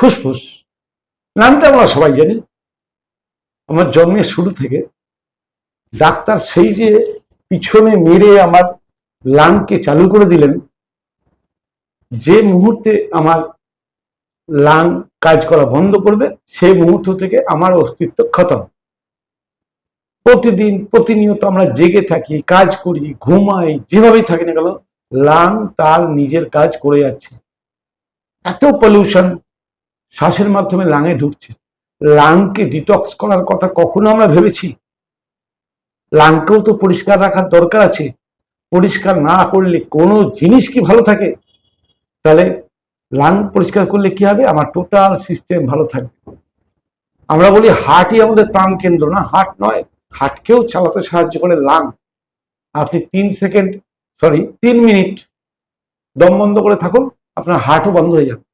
ফুসফুস। নামটা আমরা সবাই জানি। আমার জন্মের শুরু থেকে ডাক্তার সেই যে পিছনে মেরে আমার লাংকে চালু করে দিলেন, যে মুহূর্তে আমার লাং কাজ করা বন্ধ করবে, সেই মুহূর্ত থেকে আমার অস্তিত্ব খতম। প্রতিদিন প্রতিনিয়ত আমরা জেগে থাকি, কাজ করি, ঘুমাই, যেভাবেই থাকি না কেন, লাং তার নিজের কাজ করে যাচ্ছে। এত পলিউশন শ্বাসের মাধ্যমে লাঙে ঢুকছে। লাংকে ডিটক্স করার কথা কখনো আমরা ভেবেছি? লাংকেও তো পরিষ্কার রাখার দরকার আছে। পরিষ্কার না করলে কোনো জিনিস কি ভালো থাকে? তাহলে লাং পরিষ্কার করলে কি হবে? আমার টোটাল সিস্টেম ভালো থাকবে। আমরা বলি হার্টই আমাদের প্রাণ কেন্দ্র না, হার্ট নয়। হার্টকেও চালাতে সাহায্য করে লাং আপনি তিন সেকেন্ড সরি তিন মিনিট দম বন্ধ করে থাকুন, আপনার হার্টও বন্ধ হয়ে যাবে।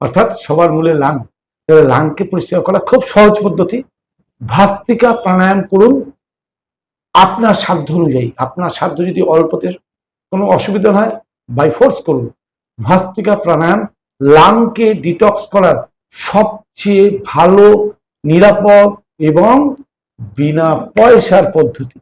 অর্থাৎ সবার মূলে লাং। লাংকে পরিষ্কার করা খুব সহজ পদ্ধতি। ভাস্তিকা প্রাণায়াম করুন আপনার সাধ্য অনুযায়ী। আপনার সাধ্য যদি অল্পতে কোনো অসুবিধা হয় বাই ফোর্স করুন। ভাস্তিকা প্রাণায়াম লাংকে ডিটক্স করার সবচেয়ে ভালো, নিরাপদ এবং বিনা পয়সার পদ্ধতি।